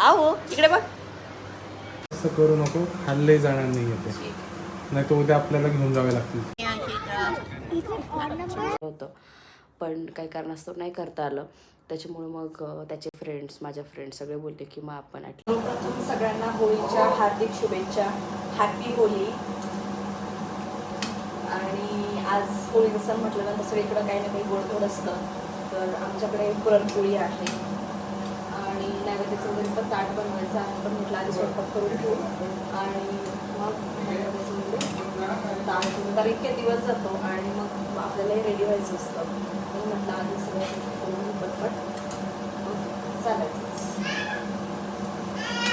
आहो इकडे बघ. असं करू नको खाल्ले जाणार नाही येते नाही तर उद्या आपल्याला घेऊन जावे लागतील. होतं पण काही कारणास्तव नाही करता आलं. त्याच्यामुळे मग त्याचे फ्रेंड्स माझ्या फ्रेंड्स सगळे बोलले की मग आपण प्रथम सगळ्यांना होळीच्या हार्दिक शुभेच्छा. हॅपी होळी. आणि आज होळी सण म्हटल्यानंतर सगळीकडं काही ना काही गोडधोड असतं. तर आमच्याकडे पुरणपोळी आहे. आणि नैवेद्याचं वगैरे पण ताट बनवायचं आहे. पण म्हटलं आधी स्वयंपाक करून ठेवू आणि मग ताट तर कारण इतके दिवस जातो आणि मग आपल्यालाही रेडी व्हायचं असतं. म्हणून म्हटलं आधी सगळं करून पटपट. मग चालायचं.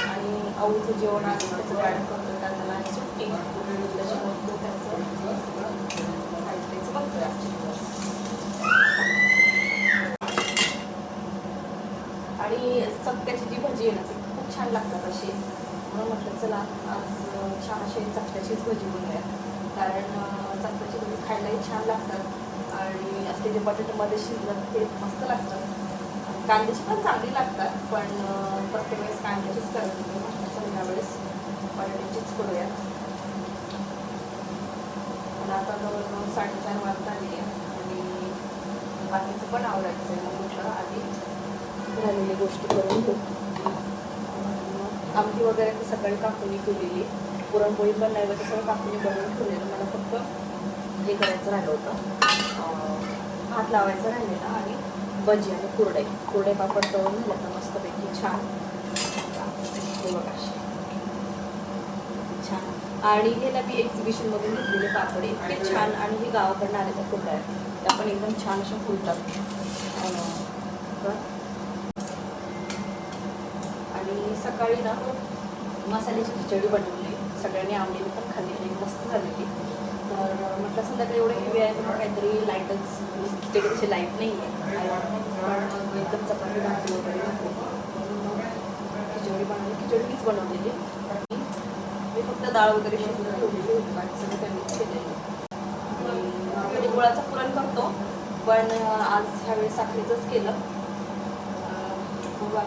आणि आऊचं जेवण आहे त्याचं गाडं करतो कारण त्याला सुट्टी. त्याच्यामुळे तो त्याचं खायचं प्यायचं बघतोय आजचे दिवस. आणि चकत्याची जी भजी आहे ना ती खूप छान लागतात अशी. म्हणून म्हटलं चला आज छान अशी चकत्याचीच भजी बनवूया. कारण अं, भजी खायलाही छान लागतात. आणि असले जे बटाट्यामध्ये शिजलं ते मस्त लागतं कांद्याची पण चांगली लागतात पण प्रत्येक वेळेस कांद्याचीच करत होते म्हटलं यावेळेस बटाट्याचीच करूया. पण आता जवळजवळ साडेचार वाजता आली आहे. आणि बाकीचं पण आवडायचं आहे मग म्हटलं आधी झालेली गोष्टी करून घेऊ. आमटी वगैरे ती सकाळी काकुनी केलेली. पुरणपोळी पण नाही ते सगळं काकुनी बनवून ठेवलेलं. मला फक्त हे करायचं राहिलं होतं. हात लावायचा लावायचं आणि भजी आणि कुरडे कुरडे पापड तळून झालं तर मस्तपैकी छान. हे बघा. छान. आणि हे ना मी एक्झिबिशन मधून घेतलेले पापड. इतके छान आणि हे गावाकडनं आलेल्या कुरड्या आहे त्या पण एकदम छान अशा फुलतात अं, बघ. आणि सकाळी ना मसाल्याची खिचडी बनवली. सगळ्यांनी आवडीने पण खाल्ली आणि मस्त झालेली. तर म्हटलं संध्याकाळी एवढं हेवी आहे म्हणून काहीतरी लाईटच खिचडी लाइट नाही आहे पण एकदम चपाती भाजी वगैरे खिचडी बनवली. खिचडीच बनवलेली. मी फक्त डाळ वगैरे शिजून ठेवलेली होती. बाकी सगळं त्यांनीच केलेलं. आणि गुळाचं पुरण करतो. पण आज ह्यावेळी साखरेचंच केलं. अं, ते गुळा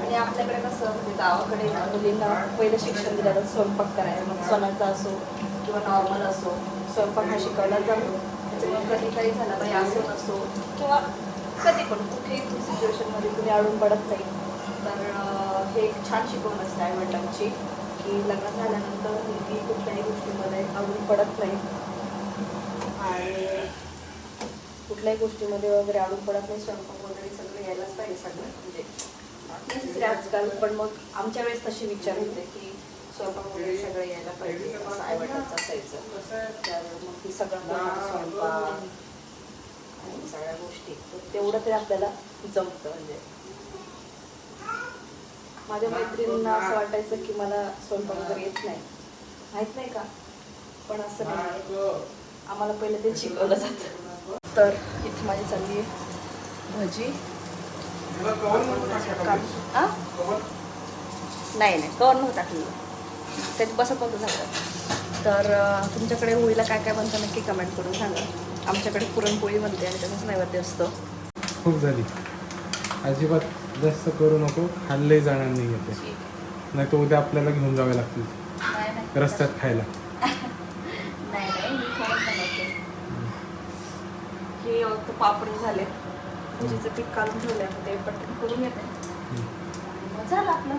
आणि आपल्याकडे कसं म्हणजे गावाकडे मुलींना पहिलं शिक्षण दिलं जातं स्वयंपाक करायला मग सणाचा असो किंवा नॉर्मल असो स्वयंपाक हा शिकवला जातो. त्याच्यामुळे कधी काही झालं बाई असो नसो किंवा कधी पण कुठेही सिच्युएशनमध्ये कुणी अडून पडत नाही. तर हे एक छान शिकवण असते आईवडिलांची की लग्न झाल्यानंतर मुलगी कुठल्याही गोष्टीमध्ये अडून पडत नाही. आणि कुठल्याही गोष्टीमध्ये वगैरे अडून पडत नाही स्वयंपाक वगैरे सगळं यायलाच पाहिजे सगळं. म्हणजे necessary आजकाल पण मग आमच्या वेळेस तसे विचार होते की स्वयंपाक वगैरे सगळं यायला पाहिजे असं आईवडिलांचं असायचं तर मग ती सगळं स्वयंपाक आणि सगळ्या गोष्टी. तेवढं तरी आपल्याला जमतं म्हणजे. माझ्या मैत्रिणींना असं वाटायचं की मला स्वयंपाक वगैरे येत नाही. माहीत नाही का? पण असं नाही. आम्हाला पहिलं ते शिकवलं जातं. तर इथे माझी चालली आहे. भजी? नाही नाही कवर नव्हतं टाकलेलं त्यात बसत नव्हतं झालं तर तुमच्याकडे होळीला काय काय बनतं नक्की कमेंट करून सांगा. आमच्याकडे पुरणपोळी बनते आणि त्याचाच नैवेद्य असतं. खूप झाली. अजिबात जास्त करू नको. खाल्ले जाणार नाही येते नाही तर उद्या आपल्याला घेऊन जावे लागतील. रस्त्यात खायला. हे पापड झाले. भजीचं पीठ काढून ठेवलंय मग ते पटकन करून येते. मग झालं आपलं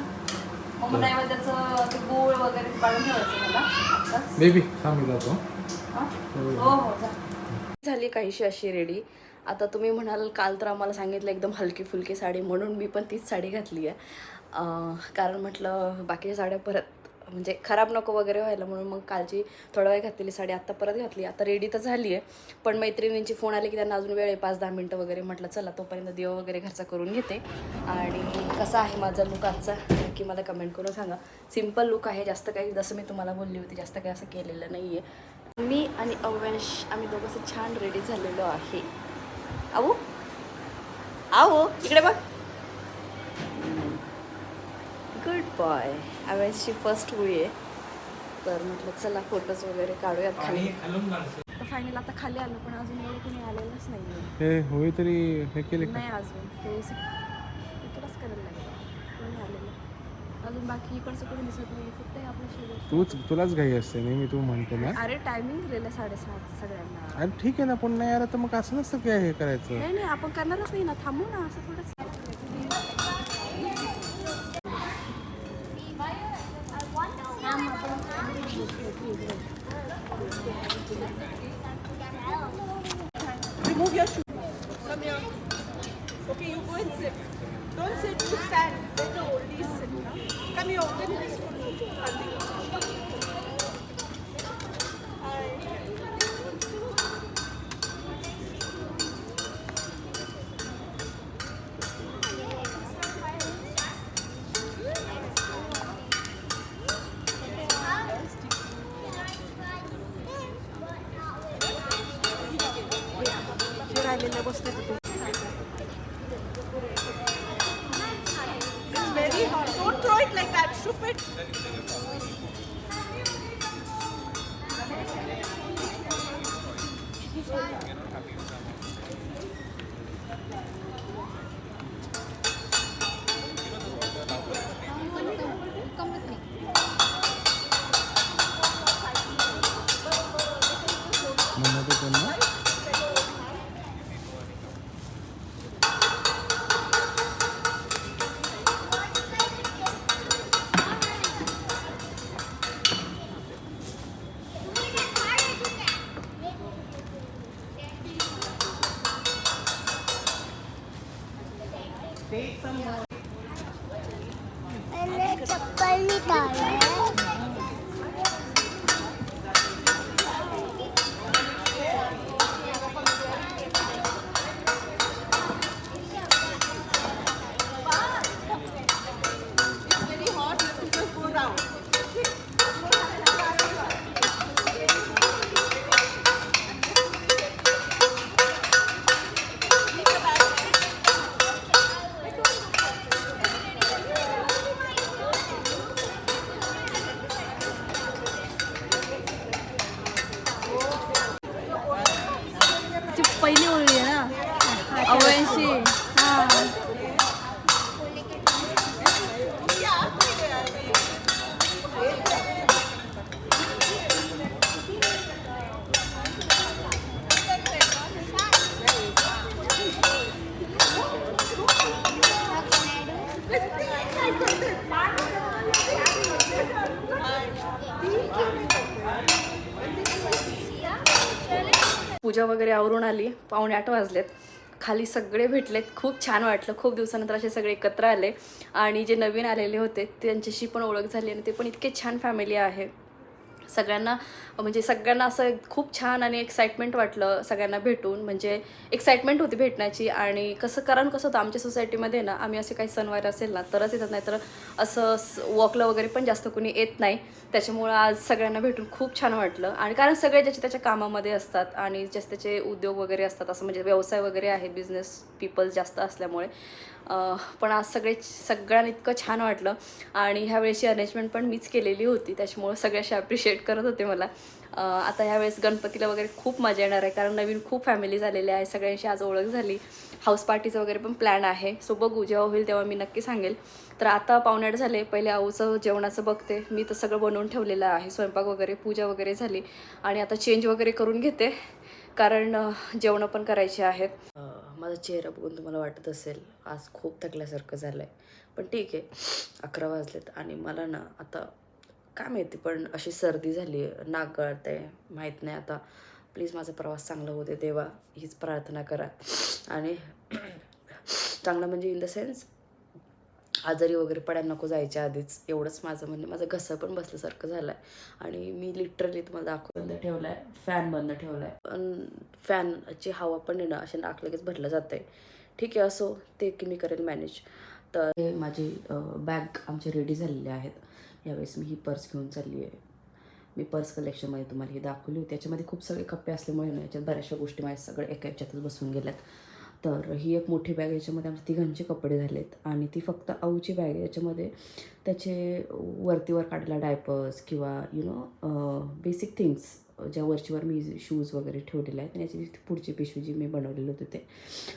मग हो. नैवेद्याचं ते गूळ वगैरे काढून ठेवायचं मला आत्ताच बेबी थांब मी जातो हा? हो. हो हो जा झाली काहीशी अशी रेडी आता तुम्ही म्हणाल काल तर आम्हाला सांगितलं एकदम हलकी फुलकी साडी म्हणून मी पण तीच साडी घातली आहे कारण म्हटलं बाकीच्या साड्या परत म्हणजे खराब नको वगैरे व्हायला म्हणून मग कालची थोडा वेळ घातलेली साडी आत्ता परत घातली. आता रेडी तर झाली आहे. पण मैत्रिणींची फोन आले की त्यांना अजून वेळ आहे पाच दहा मिनटं वगैरे. म्हटलं चला तोपर्यंत देव वगैरे घरचा करून घेते. आणि कसा आहे माझा लुक आजचा? नक्की मला कमेंट करून सांगा. सिंपल लुक आहे जास्त काही जसं मी तुम्हाला बोलली होती जास्त काही असं केलेलं नाही आहे मी आणि अव्यांश आम्ही दोघं असं छान रेडी झालेलो आहे. आऊ आऊ इकडे बघ. तर म्हटलं चला फोटोज वगैरे काढूयात खाली. तर फायनल आता खाली आलो पण अजून एवढं कोणी आलेलंच नाही हे होय तरी हे केले का? नाही अजून. ते तुलाच करायला लागलं. कोणी आलेलं? अजून बाकी इकडचं कोणी दिसत नाही फक्त आपलं शेजारचं. तूच तुलाच घाई असते नेहमी तू म्हणते ना. अरे टायमिंग दिलेलं साडेसहा सगळ्यांना. अरे ठीक आहे ना पण नाही आलं तर मग असं नसतं काय हे करायचं. नाही नाही आपण करणारच नाही ना. थांबू ना असं थोडंच Remove your shoe. Come here. Okay, you go and sit. Don't sit, you stand. it like that, stupid. पूजा वगैरे आवरून आली. पावणे आठ वाजलेत. खाली सगळे भेटलेत. खूप छान वाटलं. खूप दिवसानंतर असे सगळे एकत्र आले. आणि जे नवीन आलेले होते त्यांच्याशी पण ओळख झाली आणि ते पण इतके छान फॅमिली आहे. सगळ्यांना म्हणजे सगळ्यांना असं खूप छान आणि एक्साइटमेंट वाटलं सगळ्यांना भेटून. म्हणजे एक्साइटमेंट होती भेटण्याची आणि कसं कारण कसं होतं आमच्या सोसायटीमध्ये ना आम्ही असे काही सणवार असेल ना तरच येतात नाही तर असं वॉकला वगैरे पण जास्त कोणी येत नाही. त्याच्यामुळं आज सगळ्यांना भेटून खूप छान वाटलं. आणि कारण सगळे ज्याच्या त्याच्या कामामध्ये असतात आणि ज्याचे त्याचे उद्योग वगैरे असतात असं म्हणजे व्यवसाय वगैरे आहे बिझनेस पीपल जास्त असल्यामुळे पण आज सगळे सगळ्यांना इतकं छान वाटलं. आणि ह्यावेळेची अरेंजमेंट पण मीच केलेली होती. त्याच्यामुळं सगळ्याशी ॲप्रिशिएट अप्रिशिएट करत होते मला. आता ह्यावेळेस गणपतीला वगैरे खूप मजा येणार आहे. कारण नवीन खूप फॅमिली झालेल्या आहे. सगळ्यांशी आज ओळख झाली. हाऊस पार्टीचं वगैरे पण प्लॅन आहे. सो बघू. जेव्हा होईल तेव्हा मी नक्की सांगेल. तर आता पावणेआठ झाले. पहिले आऊचं जेवणाचं बघते. मी तर सगळं बनवून ठेवलेलं आहे. स्वयंपाक वगैरे पूजा वगैरे झाली. आणि आता चेंज वगैरे करून घेते. कारण जेवणं पण करायची आहेत. माझा चेहरा बघून तुम्हाला वाटत असेल आज खूप थकल्यासारखं झालं आहे पण ठीक आहे अकरा वाजलेत आणि मला ना आता काय माहिती पण अशी सर्दी झाली आहे नाक गळत माहीत नाही आता. प्लीज माझा प्रवास चांगला होऊ दे देवा हीच प्रार्थना करा. आणि चांगला म्हणजे इन द सेन्स आजारी वगैरे पडायला नको जायच्या आधीच. एवढंच माझं म्हणजे माझं घसं पण बसल्यासारखं झालं आहे आणि मी लिटरली तुम्हाला दाखव बंद ठेवला आहे फॅन बंद ठेवला आहे फॅनची हवा पण ना अशा नाक लगेच भरलं जातं आहे ठीक आहे असो. ते की मी करेल मॅनेज तर हे माझी बॅग आमचे रेडी झालेले आहेत. यावेळेस मी ही पर्स घेऊन चालली आहे. मी पर्स कलेक्शनमध्ये तुम्हाला ही दाखवली होती. त्याच्यामध्ये खूप सगळे कप्पे असल्यामुळे ना याच्यात बऱ्याचशा गोष्टी माझ्या सगळ्या एका याच्यातच बसून गेल्यात. तर ही एक मोठी बॅग याच्यामध्ये आमच्या तिघांचे कपडे झालेत. आणि ती फक्त आऊची बॅग आहे याच्यामध्ये त्याचे वरतीवर काढला डायपर्स किंवा यु नो बेसिक थिंग्स ज्या वरचीवर मी शूज वगैरे ठेवलेले आहेत. आणि याची पुढची पिशवी जी मी बनवलेली होती ते.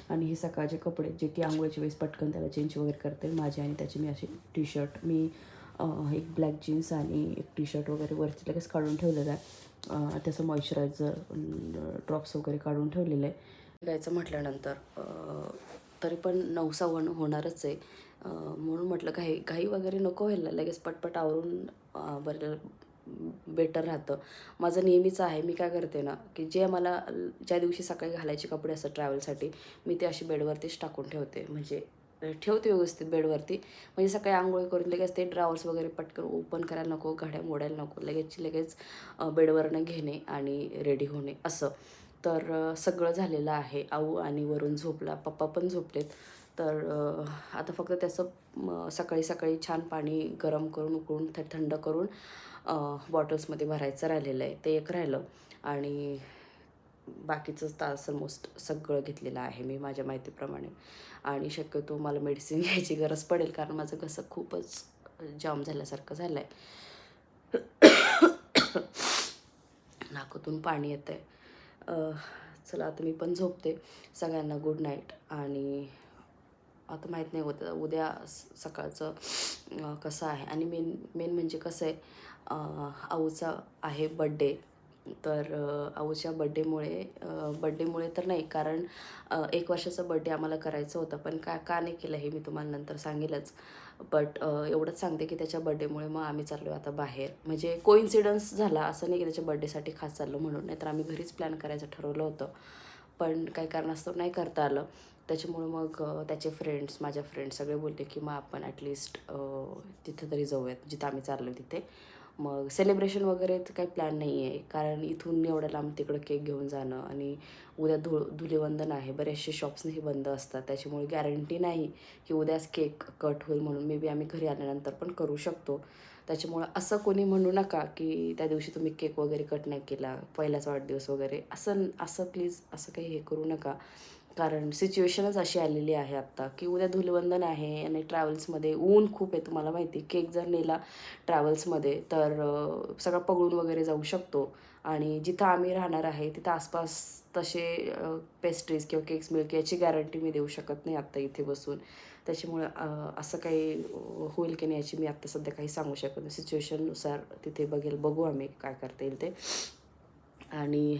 आणि हे सकाळचे कपडे जे की आंघोळीच्या वेळेस पटकन त्याला चेंज वगैरे करते. माझे आणि त्याचे मी असे टी शर्ट मी एक ब्लॅक जीन्स आणि एक टी शर्ट वगैरे वरती लगेच काढून ठेवलेलं आहे. त्याचं मॉइश्चरायझर ड्रॉप्स वगैरे काढून ठेवलेलं आहे. गायचं म्हटल्यानंतर तरी पण नवसावण होणारच आहे. म्हणून म्हटलं घाई घाई वगैरे नको व्हायला लगेच पटपट आवरून बरं बेटर राहतं. माझं नेहमीचं आहे मी काय करते ना की जे मला ज्या दिवशी सकाळी घालायचे कपडे असतात ट्रॅव्हलसाठी मी ते अशी बेडवरतीच टाकून ठेवते. म्हणजे ठेवते व्यवस्थित बेडवरती. म्हणजे सकाळी आंघोळी करून लगेच ते ड्रावर्स वगैरे पटकन ओपन करायला नको घड्या मोडायला नको लगेचची लगेच बेडवरनं घेणे आणि रेडी होणे असं. तर सगळं झालेलं आहे. आऊ आणि वरून झोपला पप्पा पण झोपलेत. तर आता फक्त त्याचं सकाळी सकाळी छान पाणी गरम करून उकळून ते थंड करून बॉटल्समध्ये भरायचं राहिलेलं आहे. ते एक राहिलं. आणि बाकीचं तास ऑलमोस्ट सगळं घेतलेलं आहे मी माझ्या माहितीप्रमाणे. आणि शक्यतो मला मेडिसिन घ्यायची गरज पडेल कारण माझं कसं खूपच जाम झाल्यासारखं झालं आहे नाकातून पाणी येतं आहे चला आता मी पण झोपते. सगळ्यांना गुड नाईट आणि आता माहीत नाही होत उद्या स- सकाळचं कसं आहे. आणि मेन मेन म्हणजे कसं आहे आऊचा आहे बड्डे तर आऊच्या बड्डेमुळे बड्डेमुळे तर नाही कारण एक वर्षाचा बड्डे आम्हाला करायचं होतं पण का का नाही केलं हे मी तुम्हाला नंतर सांगेलच. बट एवढंच सांगते की त्याच्या बड्डेमुळे मग आम्ही चाललो आता बाहेर. म्हणजे कोइन्सिडन्स झाला असं नाही की त्याच्या बड्डेसाठी खास चाललो म्हणून नाही तर आम्ही घरीच प्लॅन करायचं ठरवलं होतं. पण काही कारणास्तव नाही करता आलं. त्याच्यामुळे मग त्याचे फ्रेंड्स माझ्या फ्रेंड्स सगळे बोलले की मग आपण ॲटलिस्ट तिथं तरी जाऊयात जिथं आम्ही चाललो तिथे. मग सेलिब्रेशन वगैरे तर काही प्लॅन नाही आहे कारण इथून एवढ्या लांब तिकडं केक घेऊन जाणं आणि उद्या धु धुलीवंदन आहे. बरेचसे शॉप्सही बंद असतात. त्याच्यामुळे गॅरंटी नाही की उद्याच केक कट होईल म्हणून. मे बी आम्ही घरी आल्यानंतर पण करू शकतो. त्याच्यामुळं असं कोणी म्हणू नका की त्या दिवशी तुम्ही केक वगैरे कट नाही केला. पहिलाच वाढदिवस वगैरे. असं असं प्लीज असं काही हे करू नका. कारण सिच्युएशनच अशी आलेली आहे आत्ता की उद्या धुलवंदन आहे आणि ट्रॅव्हल्समध्ये ऊन खूप आहे तुम्हाला माहिती केक जर नेला ट्रॅव्हल्समध्ये तर सगळं पगळून वगैरे जाऊ शकतो. आणि जिथं आम्ही राहणार आहे तिथं आसपास तसे पेस्ट्रीज किंवा केक्स मिळतील याची गॅरंटी मी देऊ शकत नाही आत्ता इथे बसून. त्याच्यामुळे असं काही होईल की नाही याची मी आत्ता सध्या काही सांगू शकत नाही. सिच्युएशननुसार तिथे बघेल बघू आम्ही काय करता येईल ते. आणि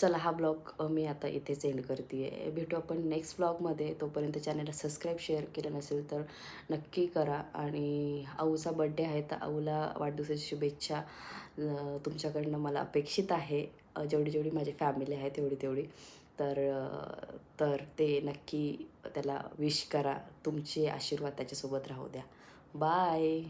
चला हा ब्लॉग मी आता इथेच एंड करते आहे भेटू आपण नेक्स्ट ब्लॉगमध्ये तोपर्यंत चॅनलला सबस्क्राईब शेअर केलं नसेल तर नक्की करा. आणि आऊचा बड्डे आहे तर आऊला वाढदिवसाची शुभेच्छा तुमच्याकडनं मला अपेक्षित आहे. जेवढी जेवढी माझी फॅमिली आहे तेवढी तेवढी. तर तर ते नक्की त्याला विश करा. तुमचे आशीर्वाद त्याच्यासोबत राहू द्या. बाय